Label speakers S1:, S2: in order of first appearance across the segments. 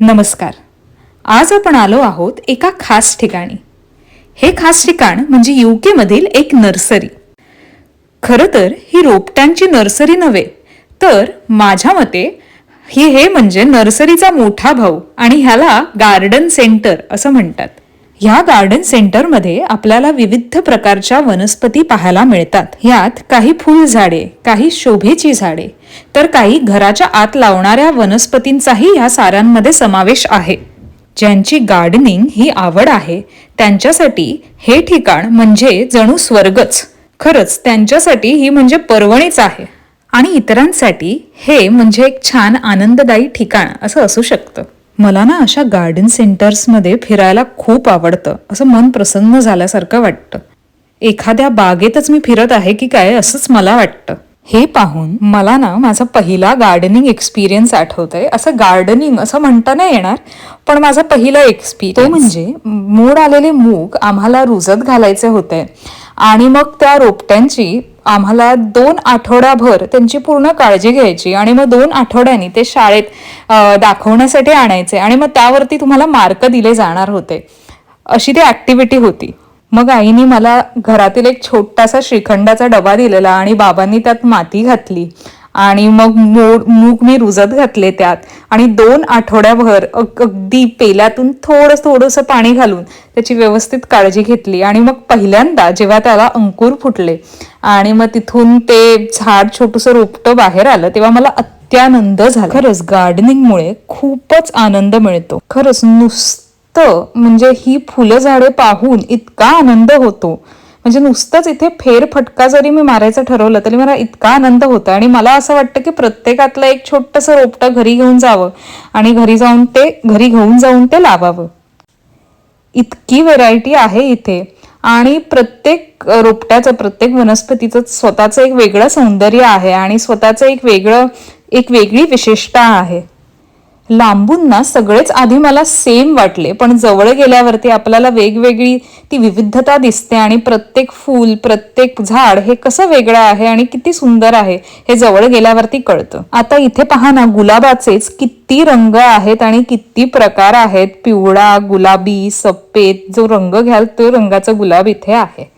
S1: नमस्कार. आज आपण आलो आहोत एका खास ठिकाणी. हे खास ठिकाण म्हणजे युकेमधील एक नर्सरी. खरं तर ही रोपट्यांची नर्सरी नव्हे तर माझ्या मते ही हे म्हणजे नर्सरीचा मोठा भाऊ आणि ह्याला गार्डन सेंटर असं म्हणतात. ह्या गार्डन सेंटरमध्ये आपल्याला विविध प्रकारच्या वनस्पती पाहायला मिळतात. ह्यात काही फुलझाडे काही शोभेची झाडे तर काही घराच्या आत लावणाऱ्या वनस्पतींचाही ह्या साऱ्यांमध्ये समावेश आहे. ज्यांची गार्डनिंग ही आवड आहे त्यांच्यासाठी हे ठिकाण म्हणजे जणू स्वर्गच. खरंच त्यांच्यासाठी ही म्हणजे पर्वणीच आहे. आणि इतरांसाठी हे म्हणजे एक छान आनंददायी ठिकाण असं असू शकतं. मला ना अशा गार्डन सेंटर्समध्ये फिरायला खूप आवडतं. असं मन प्रसन्न झाल्यासारखं वाटतं. एखाद्या बागेतच मी फिरत आहे की काय असंच मला वाटतं. हे पाहून मला ना माझा पहिला गार्डनिंग एक्सपिरियन्स आठवतंय. असं गार्डनिंग असं म्हणता नाही येणार पण माझा पहिला एक्सपिरियन्स म्हणजे मोड आलेले मूग आम्हाला रुजत घालायचे होते. आणि मग त्या रोपट्यांची आम्हाला दोन आठवडाभर त्यांची पूर्ण काळजी घ्यायची आणि मग दोन आठवड्यांनी ते शाळेत दाखवण्यासाठी आणायचे आणि मग त्यावरती तुम्हाला मार्क दिले जाणार होते. अशी ती ॲक्टिव्हिटी होती. मग आईने मला घरातील एक छोटासा श्रीखंडाचा डबा दिलेला आणि बाबांनी त्यात माती घातली. आणि मग मोड मूग मी रुजत घातले त्यात. आणि दोन आठवड्याभर अगदी पेल्यातून थोडं थोडंसं पाणी घालून त्याची व्यवस्थित काळजी घेतली. आणि मग पहिल्यांदा जेव्हा त्याला अंकुर फुटले आणि मग तिथून ते झाड छोटंसं रोपटं बाहेर आलं तेव्हा मला अत्यानंद झाला. खरंच गार्डनिंगमुळे खूपच आनंद मिळतो. खरंच नुसतं म्हणजे ही फुलं झाडे पाहून इतका आनंद होतो. म्हणजे नुसतंच इथे फेरफटका जरी मी मारायचं ठरवलं तरी मला इतका आनंद होतो आणि मला असं वाटतं की प्रत्येकातलं एक छोटंसं रोपटं घरी घेऊन जावं आणि घरी जाऊन ते घरी घेऊन जाऊन ते लावावं. इतकी व्हेरायटी आहे इथे. आणि प्रत्येक रोपट्याचं प्रत्येक वनस्पतीचं स्वतःचं एक वेगळं सौंदर्य आहे आणि स्वतःचं एक वेगळं एक वेगळी विशेषता आहे. लांबून ना सगळेच आधी मला सेम वाटले पण जवळ गेल्यावरती आपल्याला वेगवेगळी ती विविधता दिसते आणि प्रत्येक फूल प्रत्येक झाड हे कसं वेगळं आहे आणि किती सुंदर आहे हे जवळ गेल्यावरती कळतं. आता इथे पहा ना गुलाबाचेच किती रंग आहेत आणि किती प्रकार आहेत. पिवळा गुलाबी सफेद जो रंग घ्याल तो रंगाचा गुलाब इथे आहे.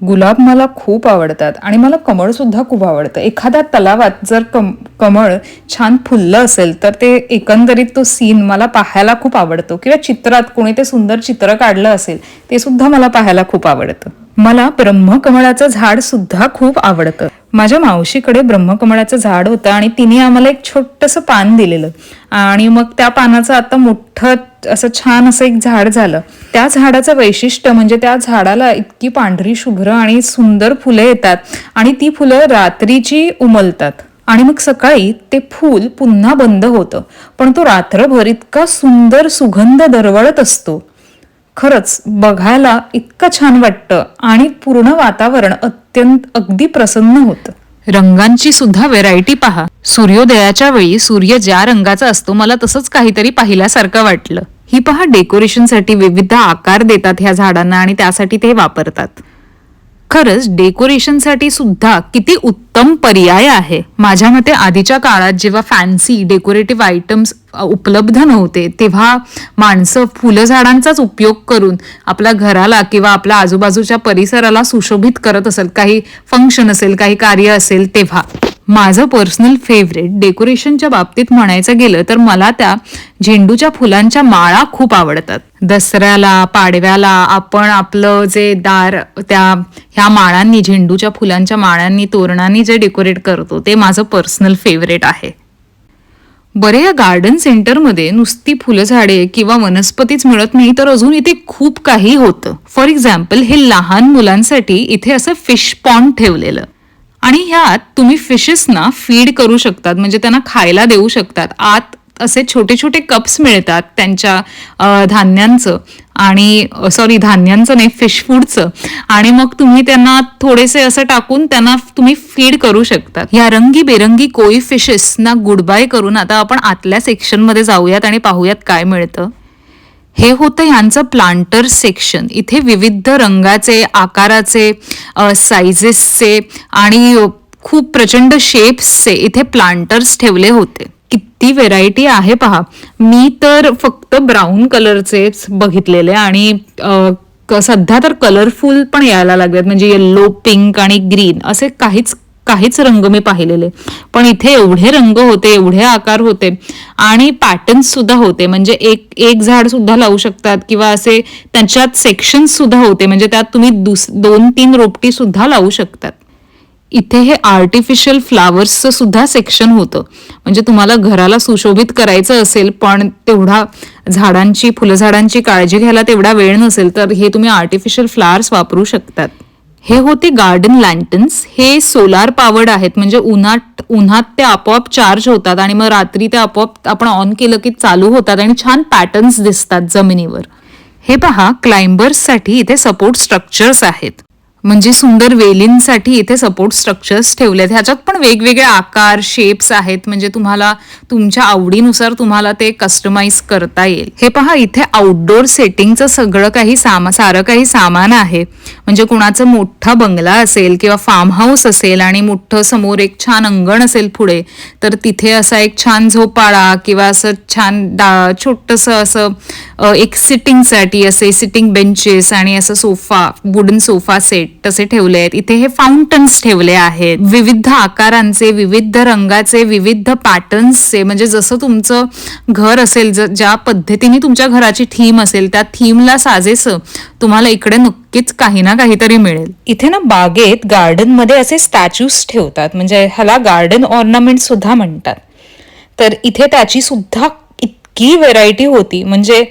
S1: गुलाब मला खूप आवडतात आणि मला कमळसुद्धा खूप आवडतं. एखाद्या तलावात जर कम कमळ छान फुललं असेल तर ते एकंदरीत तो सीन मला पाहायला खूप आवडतो. किंवा चित्रात कोणी ते सुंदर चित्र काढलं असेल ते सुद्धा मला पाहायला खूप आवडतं. मला ब्रह्मकमळाचं झाड सुद्धा खूप आवडतं. माझ्या मावशीकडे ब्रह्मकमळाचं झाड होतं आणि तिने आम्हाला एक छोटंसं पान दिलेलं. आणि मग त्या पानाचं आता मोठं असं छान असं एक झाड झालं. त्या झाडाचं वैशिष्ट्य म्हणजे त्या झाडाला इतकी पांढरी शुभ्र आणि सुंदर फुलं येतात आणि ती फुलं रात्रीची उमलतात. आणि मग सकाळी ते फूल पुन्हा बंद होतं. पण तो रात्रभर इतका सुंदर सुगंध दरवळत असतो. खरंच बघायला इतकं छान वाटतं आणि पूर्ण वातावरण अत्यंत अगदी प्रसन्न होतं. रंगांची सुद्धा व्हेरायटी पहा. सूर्योदयाच्या वेळी सूर्य ज्या रंगाचा असतो मला तसंच काहीतरी पाहिल्यासारखं वाटलं. ही पहा डेकोरेशनसाठी विविध आकार देतात ह्या झाडांना आणि त्यासाठी ते वापरतात. खरंच डेकोरेशनसाठी सुद्धा किती उत्तम पर्याय आहे. माझ्या मते आधीच्या काळात जेव्हा फॅन्सी डेकोरेटिव्ह आयटम्स उपलब्ध नव्हते तेव्हा माणसं फुलं झाडांचाच उपयोग करून आपल्या घराला किंवा आपल्या आजूबाजूच्या परिसराला सुशोभित करत असेल काही फंक्शन असेल काही कार्य असेल तेव्हा. माझं पर्सनल फेवरेट डेकोरेशनच्या बाबतीत म्हणायचं गेलं तर मला त्या झेंडूच्या फुलांच्या माळा खूप आवडतात. दसऱ्याला पाडव्याला आपण आपलं जे दार त्या ह्या माळांनी झेंडूच्या फुलांच्या माळांनी तोरणांनी जे डेकोरेट करतो ते माझं पर्सनल फेवरेट आहे. बरे या गार्डन सेंटरमध्ये नुसती फुलझाडे किंवा वनस्पतीच मिळत नाही तर अजून इथे खूप काही होतं. फॉर एक्झाम्पल हे लहान मुलांसाठी इथे असं फिश पॉन्ड ठेवलेलं. आणि ह्यात तुम्ही फिशेसना फीड करू शकतात. म्हणजे त्यांना खायला देऊ शकतात. आत असे छोटे छोटे कप्स मिळतात त्यांच्या धान्यांचं. आणि सॉरी धान्यांचं नाही फिश फूडचं आणि मग तुम्ही त्यांना थोडेसे असं टाकून त्यांना तुम्ही फीड करू शकता या रंगी बेरंगी कोई फिशेसना गुड बाय करून आता आपण आतल्या सेक्शनमध्ये जाऊयात आणि पाहूयात काय मिळतं. हे होतं यांचं प्लांटर सेक्शन इथे विविध रंगाचे आकाराचे सायझेसचे आणि खूप प्रचंड शेप्सचे इथे प्लांटर्स ठेवले होते. किती व्हेरायटी आहे पहा. मी तर फक्त ब्राऊन कलरचेच बघितलेले आणि क- सध्या तर कलरफुल पण यायला लागलेत. म्हणजे येल्लो पिंक आणि ग्रीन असे काहीच काहीच रंग मी पाहिलेले. पण इथे एवढे रंग होते एवढे आकार होते आणि पॅटर्न्स सुद्धा होते. म्हणजे एक एक झाड सुद्धा लावू शकतात किंवा असे त्यांच्यात सेक्शन्स सुद्धा होते. म्हणजे त्यात तुम्ही दुस दोन तीन रोपटी सुद्धा लावू शकतात. इथे हे आर्टिफिशियल फ्लावर्सचं सुद्धा सेक्शन होतं. म्हणजे तुम्हाला घराला सुशोभित करायचं असेल पण तेवढा झाडांची फुलझाडांची काळजी घ्यायला तेवढा वेळ नसेल तर हे तुम्ही आर्टिफिशियल फ्लावर्स वापरू शकतात. हे होते गार्डन लँटन्स हे सोलार पावर्ड आहेत. म्हणजे उन्हात उन्हात ते आपोआप चार्ज होतात आणि मग रात्री ते आपोआप आपण ऑन केलं की चालू होतात आणि छान पॅटर्न्स दिसतात जमिनीवर. हे पहा क्लाइंबर्ससाठी इथे सपोर्ट स्ट्रक्चर्स आहेत. म्हणजे सुंदर वेलींसाठी इथे सपोर्ट स्ट्रक्चर्स ठेवले आहेत ह्याच्यात पण वेगवेगळे आकार शेप्स आहेत. म्हणजे तुम्हाला तुमच्या आवडीनुसार तुम्हाला ते कस्टमाइज करता येईल. हे पहा इथे आउटडोर सेटिंगचं सगळं काही सामा सारं काही सामान आहे. म्हणजे कुणाचं मोठा बंगला असेल किंवा फार्म हाऊस असेल आणि मोठं समोर एक छान अंगण असेल पुढे तर तिथे असा एक छान झोपाळा किंवा असं छान डा छोटंसं असं एक सिटिंगसाठी असे सिटिंग बेंचेस आणि असं सोफा वुडन सोफा सेट तसे ठेवले आहेत. इथे हे फाउंटन्स ठेवले आहेत. विविध आकारांचे विविध रंगाचे विविध पॅटर्न्सचे म्हणजे जसं तुमचं घर असेल ज- ज्या पद्धतीने तुमच्या घराची थीम असेल त्या थीमला साजेसं तुम्हाला इकडे नक्कीच काही ना काहीतरी मिळेल. इथे ना बागेत गार्डनमध्ये असे स्टॅच्यूज ठेवतात. म्हणजे ह्याला गार्डन ऑर्नामेंट सुद्धा म्हणतात. तर इथे त्याची सुद्धा इतकी व्हेरायटी होती. म्हणजे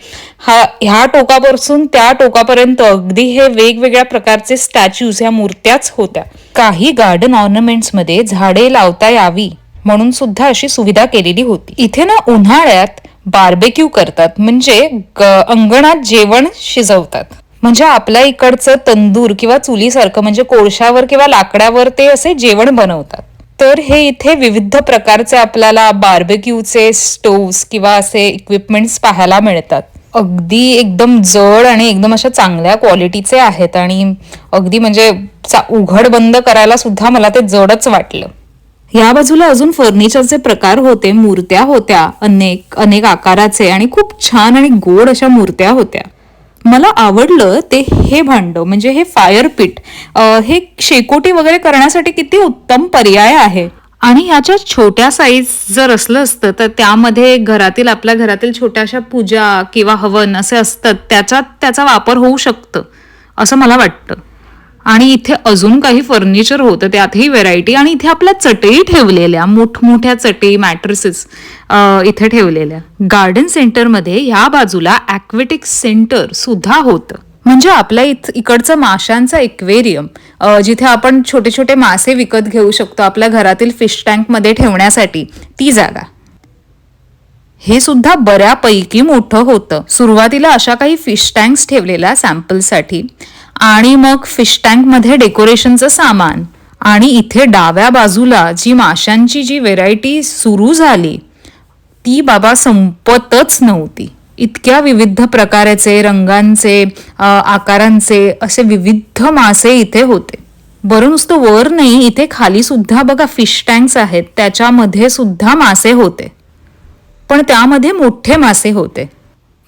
S1: हा ह्या टोकापासून त्या टोकापर्यंत अगदी हे वेगवेगळ्या प्रकारचे स्टॅच्यूज ह्या मूर्त्याच होत्या. काही गार्डन ऑर्नमेंट्समध्ये झाडे लावता यावी म्हणून सुद्धा अशी सुविधा केलेली होती. इथे ना उन्हाळ्यात बार्बेक्यू करतात. म्हणजे अंगणात जेवण शिजवतात. म्हणजे आपल्या इकडचं तंदूर किंवा चुलीसारखं म्हणजे कोळशावर किंवा लाकडावर ते असे जेवण बनवतात. तर हे इथे विविध प्रकारचे आपल्याला बार्बेक्यूचे स्टोव्स किंवा असे इक्विपमेंट्स पाहायला मिळतात. अगदी एकदम जड आणि एकदम अशा चांगल्या क्वालिटीचे आहेत आणि अगदी म्हणजे चा- उघड बंद करायला सुद्धा मला ते जडच वाटलं. या बाजूला अजून फर्निचरचे प्रकार होते मूर्त्या होत्या अनेक अनेक आकाराचे आणि खूप छान आणि गोड अशा मूर्त्या होत्या. मला आवडलं ते हे भांडं म्हणजे हे फायर पीठ हे शेकोटी वगैरे करण्यासाठी किती उत्तम पर्याय आहे. आणि ह्याच्या छोट्या साईज जर असलं असतं तर त्यामध्ये घरातील आपल्या घरातील छोट्याशा पूजा किंवा हवन असे असतात त्याच्यात त्याचा वापर होऊ शकतं असं मला वाटतं. आणि इथे अजून काही फर्निचर होतं त्यातही व्हेरायटी आणि इथे आपल्या चटई ठेवलेल्या मोठमोठ्या चटई मॅट्रेसेस इथे ठेवलेल्या. गार्डन सेंटरमध्ये ह्या बाजूला ॲक्वेटिक सेंटर सुद्धा होतं. म्हणजे आपल्या इथ इकडचं माशांचं एक्वेरियम जिथे आपण छोटे छोटे मासे विकत घेऊ शकतो आपल्या घरातील फिश टँकमध्ये ठेवण्यासाठी ती जागा. हे सुद्धा बऱ्यापैकी मोठं होतं. सुरुवातीला अशा काही फिश टँक्स ठेवलेल्या सॅम्पलसाठी आणि मग फिश टँकमध्ये डेकोरेशनचं सामान. आणि इथे डाव्या बाजूला जी माशांची जी व्हेरायटी सुरू झाली ती बाबा संपतच नव्हती. इतक्या विविध प्रकाराचे रंगांचे आकारांचे असे विविध मासे इथे होते. बरं नुसतं वर नाही इथे खाली सुद्धा बघा फिश टँक्स आहेत त्याच्यामध्ये सुद्धा मासे होते. पण त्यामध्ये मोठे मासे होते.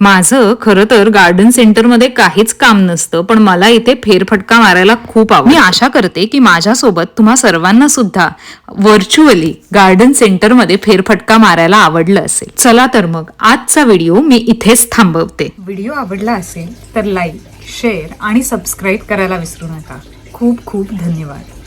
S1: माझं खरं तर गार्डन सेंटरमध्ये काहीच काम नसतं पण मला इथे फेरफटका मारायला खूप आवड मी आशा करते की माझ्यासोबत तुम्हा सर्वांना सुद्धा व्हर्च्युअली गार्डन सेंटरमध्ये फेरफटका मारायला आवडलं असेल. चला तर मग आजचा व्हिडिओ मी इथेच थांबवते. व्हिडिओ आवडला असेल तर लाईक शेअर आणि सबस्क्राईब करायला विसरू नका. खूप खूप धन्यवाद.